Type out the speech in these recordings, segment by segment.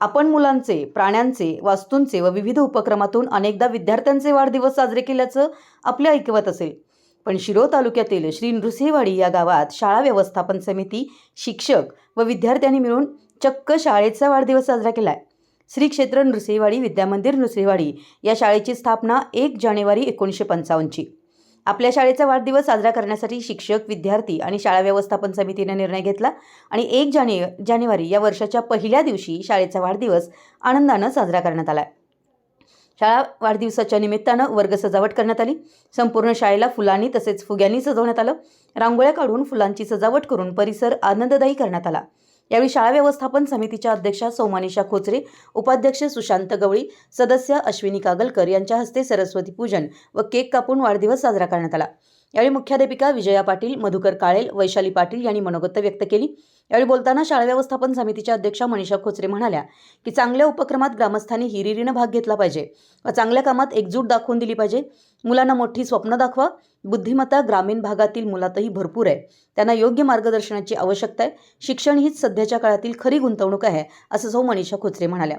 आपण मुलांचे प्राण्यांचे वास्तूंचे व विविध उपक्रमातून अनेकदा विद्यार्थ्यांचे वाढदिवस साजरे केल्याचं आपल्या ऐकवत असेल. पण शिरो तालुक्यातील श्री नृसिंहवाडी या गावात शाळा व्यवस्थापन समिती शिक्षक व विद्यार्थ्यांनी मिळून चक्क शाळेचा वाढदिवस साजरा केलाय. श्री क्षेत्र नृसिंहवाडी विद्यामंदिर नृसिंहवाडी या शाळेची स्थापना एक जानेवारी एकोणीसशे पंचावन्नची. आपल्या शाळेचा वाढदिवस साजरा करण्यासाठी शिक्षक विद्यार्थी आणि शाळा व्यवस्थापन समितीने निर्णय घेतला आणि एक जाने जानेवारी या वर्षाच्या पहिल्या दिवशी शाळेचा वाढदिवस आनंदानं साजरा करण्यात आला. शाळा वाढदिवसाच्या निमित्तानं वर्ग सजावट करण्यात आली. संपूर्ण शाळेला फुलांनी तसेच फुग्यांनी सजवण्यात आलं. रांगोळ्या काढून फुलांची सजावट करून परिसर आनंददायी करण्यात आला. यावेळी शाळा व्यवस्थापन समितीच्या अध्यक्षा सौमानिशा खोचरे उपाध्यक्ष सुशांत गवळी सदस्य अश्विनी कागलकर यांच्या हस्ते सरस्वती पूजन व केक कापून वाढदिवस साजरा करण्यात आला. यावेळी मुख्याध्यापिका विजया पाटील मधुकर काळेल वैशाली पाटील यांनी मनोगत व्यक्त केली. यावेळी बोलताना शाळा व्यवस्थापन समितीच्या अध्यक्षा मनीषा खोचरे म्हणाल्या की चांगल्या उपक्रमात ग्रामस्थांनी हिरिरीनं भाग घेतला पाहिजे व चांगल्या कामात एकजूट दाखवून दिली पाहिजे. मुलांना मोठी स्वप्न दाखवा. बुद्धिमत्ता ग्रामीण भागातील मुलातही भरपूर आहे. त्यांना योग्य मार्गदर्शनाची आवश्यकता आहे. शिक्षण हीच सध्याच्या काळातील खरी गुंतवणूक आहे असं सौ मनीषा खोचरे म्हणाल्या.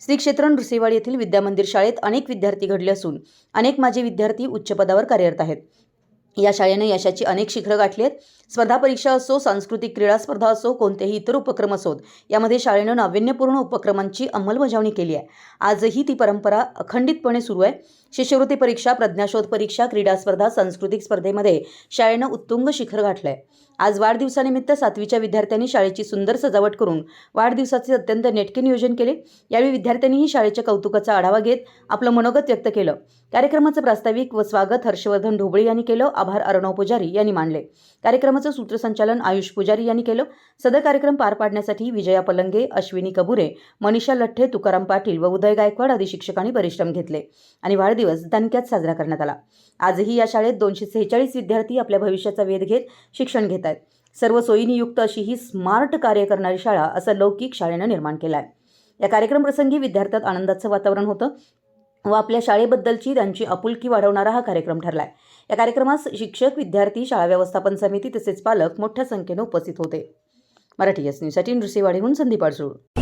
श्री क्षेत्र नृसिंहवाडी येथील विद्यामंदिर शाळेत अनेक विद्यार्थी घडले असून अनेक माझे विद्यार्थी उच्च पदावर कार्यरत आहेत. या शाळेने यशाची अनेक शिखरं गाठली आहेत स्पर्धा परीक्षा असो सांस्कृतिक क्रीडा स्पर्धा असो कोणतेही इतर उपक्रम असोत यामध्ये शाळेनं नाविन्यपूर्ण उपक्रमांची अंमलबजावणी केली आहे. आजही ती परंपरा अखंडितपणे सुरू आहे. शिष्यवृत्ती परीक्षा प्रज्ञाशोध परीक्षा क्रीडा स्पर्धा सांस्कृतिक स्पर्धेमध्ये शाळेनं उत्तुंग शिखर गाठलं आहे आज वाढदिवसानिमित्त सातवीच्या विद्यार्थ्यांनी शाळेची सुंदर सजावट करून वाढदिवसाचे अत्यंत नेटके नियोजन केले. यावेळी विद्यार्थ्यांनीही शाळेच्या कौतुकाचा आढावा घेत आपलं मनोगत व्यक्त केलं. कार्यक्रमाचं प्रास्ताविक व स्वागत हर्षवर्धन ढोबळे यांनी केलं. आभार अर्णव पुजारी यांनी मानले. कार्यक्रमाचं सूत्रसंचालन आयुष पुजारी यांनी केलं. सदर कार्यक्रम पार पाडण्यासाठी विजया पलंगे अश्विनी कबुरे मनीषा लठ्ठे तुकाराम पाटील व उदय गायकवाड आदी शिक्षकांनी परिश्रम घेतले आणि वाढदिवस दणक्यात साजरा करण्यात आला. आजही या शाळेत दोनशे सेहेचाळीस विद्यार्थी आपल्या भविष्याचा वेध घेत शिक्षण घेत आहेत. सर्व सोयीनी युक्त अशी ही स्मार्ट कार्य करणारी शाळा असं लौकिक शाळेनं निर्माण केलं आहे या कार्यक्रम प्रसंगी विद्यार्थ्यात आनंदाचं वातावरण होतं व आपल्या शाळेबद्दलची त्यांची आपुलकी वाढवणारा हा कार्यक्रम ठरला आहे या कार्यक्रमास शिक्षक विद्यार्थी शाळा व्यवस्थापन समिती तसेच पालक मोठ्या संख्येनं उपस्थित होते. मराठी एस न्यूजसाठी नृसिंहवाडीहून संदीप अडसूळ